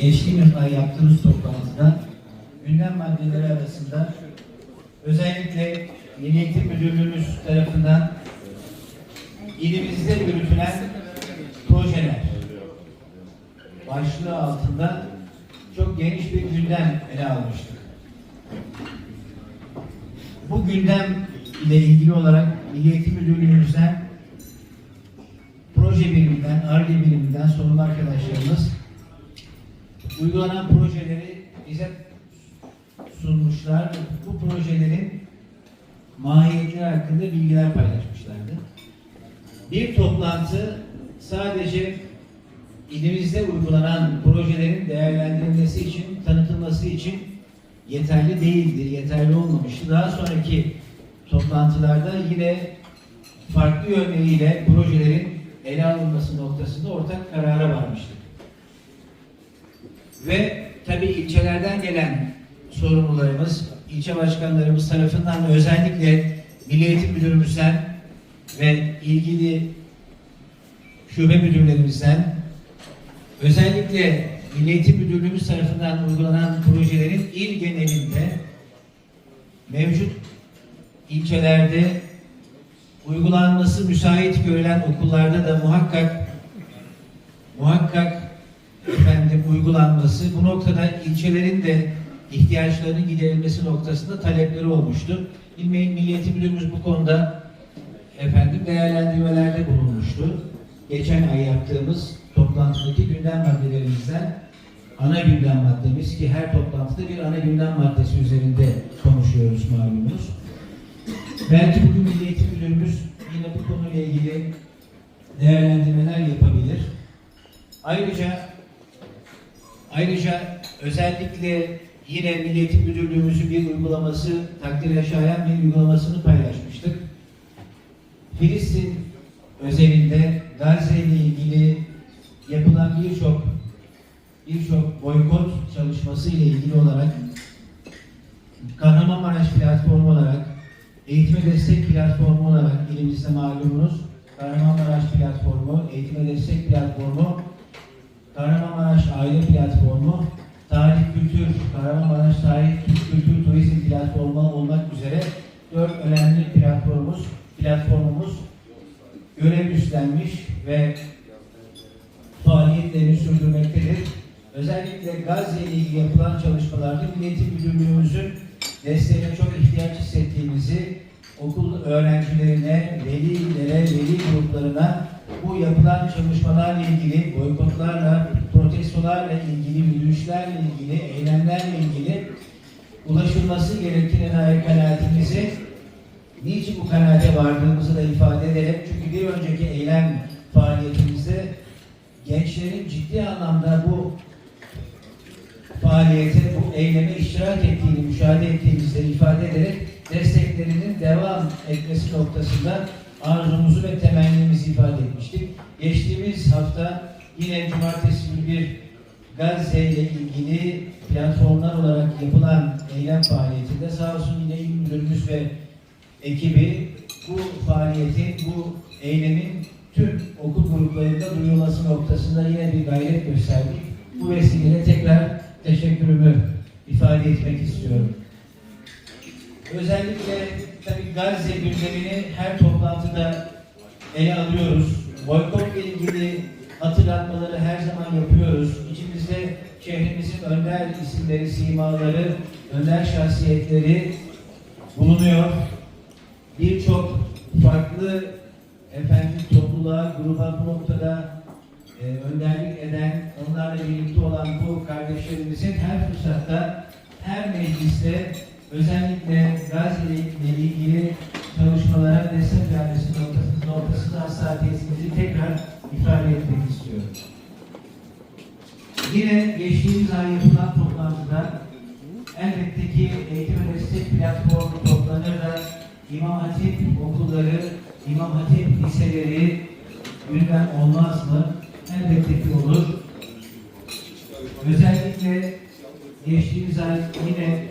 geçtiğimiz ay yaptığımız toplantıda gündem maddeleri arasında özellikle Milli Eğitim Müdürlüğümüz tarafından ilimizde yürütülen projeler başlığı altında çok geniş bir gündem ele almıştık. Bu gündem ile ilgili olarak Milli Eğitim Müdürlüğümüzden proje biriminden, ARGE biriminden sorumlu arkadaşlarımız uygulanan projeleri bize sunmuşlar. Bu projelerin mahiyetleri hakkında bilgiler paylaşmışlardı. Bir toplantı sadece ilimizde uygulanan projelerin değerlendirilmesi için, tanıtılması için yeterli değildi, yeterli olmamıştı. Daha sonraki toplantılarda yine farklı yönleriyle projelerin ele alınması noktasında ortak karara varmıştık. Ve tabii ilçelerden gelen sorumlularımız, ilçe başkanlarımız tarafından özellikle Milli Eğitim Müdürümüzden ve ilgili şube müdürlerimizden özellikle Milli Eğitim Müdürlüğümüz tarafından uygulanan projelerin il genelinde mevcut ilçelerde uygulanması müsait görülen okullarda da muhakkak muhakkak uygulanması bu noktada ilçelerin de ihtiyaçlarının giderilmesi noktasında talepleri olmuştu. İl Milli Eğitim Müdürümüz bu konuda efendim değerlendirmelerde bulunmuştu. Geçen ay yaptığımız toplantıdaki gündem maddelerimizden ana gündem maddemiz ki her toplantıda bir ana gündem maddesi üzerinde konuşuyoruz malumunuz. Belki bugün Milli Eğitim Müdürümüz yine bu konuyla ilgili değerlendirmeler yapabilir. Ayrıca ayrıca özellikle yine Milli Eğitim Müdürlüğümüzün bir uygulaması, takdire şayan bir uygulamasını paylaşmıştık. Filistin özelinde Gazze ile ilgili yapılan birçok birçok boykot çalışması ile ilgili olarak Kahramanmaraş platformu olarak eğitime destek platformu olarak elimizde malumunuz Kahramanmaraş platformu, eğitime destek platformu, Kahramanmaraş aile platformu, tarih kültür, Kahramanmaraş tarih kültür turizm platformu olmak üzere dört önemli platformumuz, platformumuz görev üstlenmiş ve faaliyetlerini sürdürmektedir. Özellikle Gazze ile ilgili yapılan çalışmalarda Milli Eğitim Müdürlüğümüzün desteğine çok ihtiyaç hissettiğimizi okul öğrencilerine, velilere, veli gruplarına bu yapılan çalışmalarla ilgili, boykotlarla, protestolarla ilgili, yürüyüşlerle ilgili, eylemlerle ilgili ulaşılması gerektiğine dair kanaatimizi niçin bu kanaate vardığımızı da ifade edelim. Çünkü bir önceki eylem faaliyetimizde gençlerin ciddi anlamda bu faaliyete, bu eyleme iştirak ettiğini, müşahede ettiğimizde ifade ederek desteklerinin devam etmesi noktasında arzumuzu ve temennimizi ifade etmiştik. Geçtiğimiz hafta yine cumartesi günü bir Gazze ile ilgili platformlar olarak yapılan eylem faaliyetinde sağ olsun yine il müdürümüz ve ekibi bu faaliyetin, bu eylemin tüm okul gruplarında duyulması noktasında yine bir gayret gösterdik. Bu vesileyle tekrar teşekkürümü ifade etmek istiyorum. Özellikle tabii Gazze gündemini her toplantıda ele alıyoruz. Boykotla ilgili hatırlatmaları her zaman yapıyoruz. İçimizde şehrimizin önder isimleri, simaları, önder şahsiyetleri bulunuyor. Birçok farklı efendim topluluğa, gruba bu noktada e, önderlik eden, onlarla birlikte olan bu kardeşlerimizin her fırsatta, her mecliste özellikle Gazze ile ilgili çalışmalara destek vermesi noktası, noktasında hassasiyetimizi tekrar ifade etmek istiyorum. Yine geçtiğimiz ay yapılan toplantıda elbette ki eğitim ve destek platformu toplanır da İmam Hatip okulları, İmam Hatip liseleri gündem olmaz mı? Elbette ki olur. Özellikle geçtiğimiz ay yine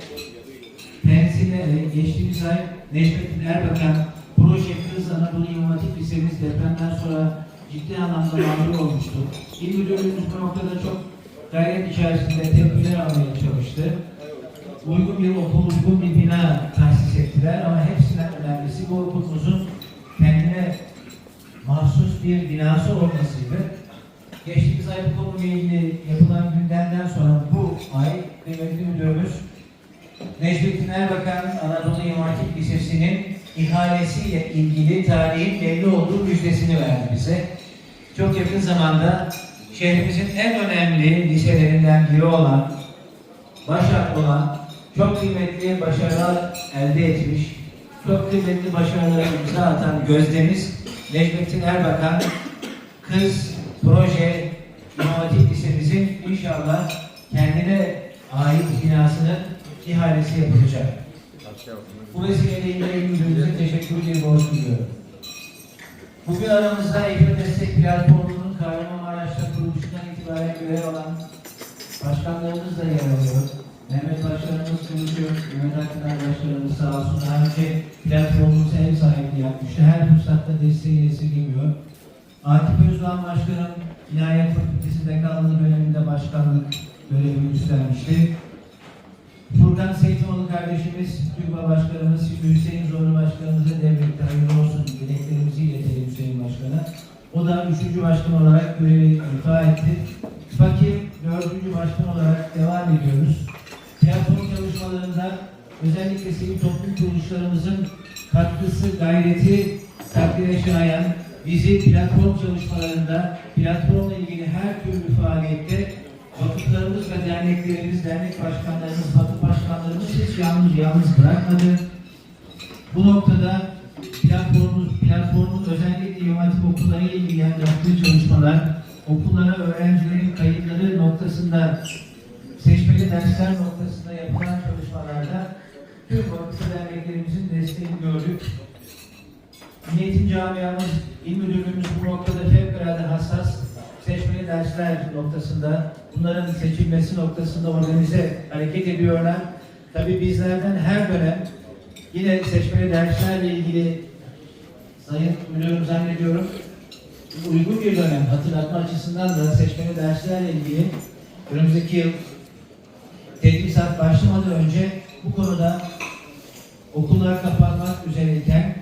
Pensile, geçtiğimiz ay Necmettin Erbakan proje Kız Anadolu Hatip Lisemiz depremden sonra ciddi anlamda mağdur olmuştu. İl müdürlüğümüz bu noktada çok gayret içerisinde tedbirler almaya çalıştı. Uygun bir okul, uygun bir bina tahsis ettiler ama hepsinden önemlisi bu okulumuzun kendine mahsus bir binası olmasıydı. Geçtiğimiz ay bu konuyla ilgili yapılan gündemden sonra bu ay kıymetli müdürümüz Necmettin Erbakan Anadolu İmam Lisesi'nin ihalesiyle ilgili tarihin belli olduğu müjdesini verdi bize. Çok yakın zamanda şehrimizin en önemli liselerinden biri olan, Başak olan, çok kıymetli başarılar elde etmiş, çok kıymetli başarılara imza atan gözdemiz Necmettin Erbakan, kız proje İmam Hatip Lisemizin inşallah kendine ait binasının ihalesi yapılacak. Bu vesileyle ilgili müdürümüze teşekkür borç. Bugün aramızda Eğitim Destek Platformu'nun Kahramanmaraş'ta kuruluşundan itibaren görev alan başkanlarımız da yer alıyor. Mehmet Başkanımız konuşuyor, Mehmet Akpınar Başkanımız sağ olsun daha önce platformumuza ev sahipliği yapmıştı. Her fırsatta desteği esirgemiyor. Akif Özdoğan Başkanım İlahiyat Fakültesi'nde kaldığı döneminde başkanlık görevini üstlenmişti. Furkan Seyitoğlu kardeşimiz, TÜGVA Başkanımız, Hüseyin Zorlu Başkanımıza devlette hayırlı olsun dileklerimizi iletelim Hüseyin Başkan'a. O da üçüncü başkan olarak görevi ifa etti. Fakir dördüncü başkan olarak devam ediyoruz. Platform çalışmalarında özellikle sivil toplum kuruluşlarımızın katkısı, gayreti takdire şayan bizi platform çalışmalarında, platformla ilgili her türlü faaliyette vakıflarımız ve derneklerimiz, dernek başkanlarımız, vakıf başkanlarımız hiç yalnız yalnız bırakmadı. Bu noktada platformumuz, platformun özellikle İmam Hatip okulları ile ilgili yaptığı çalışmalar, okullara öğrencilerin kayıtları noktasında, seçmeli dersler noktasında yapılan çalışmalarda tüm vakıf derneklerimizin desteğini gördük. Niyetin camiamız, il müdürlüğümüz bu noktada fevkalade hassas. Seçmeli dersler noktasında, bunların seçilmesi noktasında organize hareket ediyorlar. Tabii bizlerden her dönem yine seçmeli derslerle ilgili Sayın Müdürüm zannediyorum uygun bir dönem hatırlatma açısından da seçmeli derslerle ilgili önümüzdeki yıl tedrisat başlamadan önce bu konuda okullar kapanmak üzereyken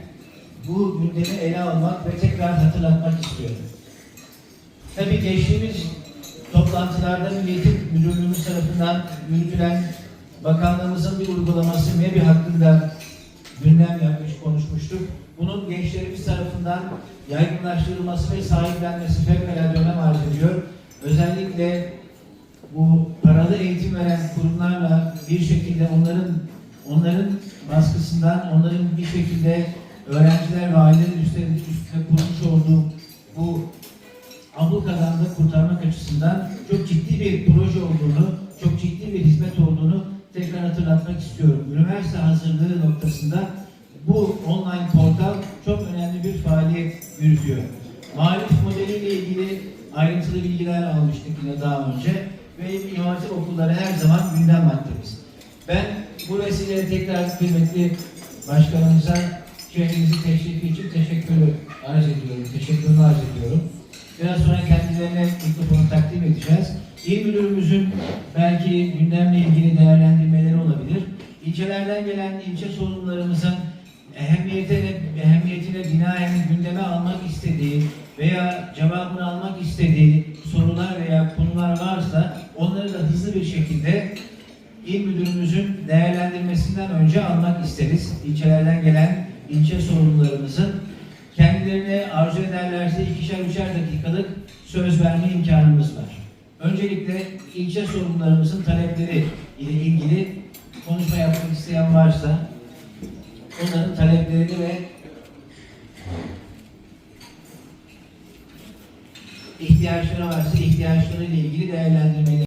bu gündemi ele almak ve tekrar hatırlatmak istiyorum. Tabii geçtiğimiz toplantılarda Milli Eğitim Müdürlüğümüz tarafından yürütülen bakanlığımızın bir uygulaması MEBİ hakkında gündem yapmış, konuşmuştuk. Bunun gençlerimiz tarafından yaygınlaştırılması ve sahiplenmesi fevkalade önem arz ediyor. Özellikle bu paralı eğitim veren kurumlarla bir şekilde onların onların baskısından, onların bir şekilde öğrenciler ve ailelerin üstüne, üstüne kurmuş olduğu açısından çok ciddi bir proje olduğunu, çok ciddi bir hizmet olduğunu tekrar hatırlatmak istiyorum. Üniversite hazırlığı noktasında bu online portal çok önemli bir faaliyet yürütüyor. Marif modeliyle ilgili ayrıntılı bilgiler almıştık yine daha önce ve İmam okulları her zaman gündem maddemiz. Ben bu vesileyle tekrar kıymetli başkanımıza şehrimizi teşrifi için teşekkür arz ediyorum. Teşekkürümü arz ediyorum. Biraz sonra kendilerine mikrofonu takdim edeceğiz. İl müdürümüzün belki gündemle ilgili değerlendirmeleri olabilir. İlçelerden gelen ilçe sorunlarımızın ehemmiyetine, ehemmiyetine binaen gündeme almak istediği veya cevabını almak istediği sorular veya konular varsa onları da hızlı bir şekilde İl müdürümüzün değerlendirmesinden önce almak isteriz. İlçelerden gelen ilçe sorunlarımızın söz verme imkanımız var. Öncelikle ilçe sorunlarımızın talepleri ile ilgili konuşma yapmak isteyen varsa onların taleplerini ve ihtiyaçları varsa ihtiyaçları ile ilgili değerlendirmeleri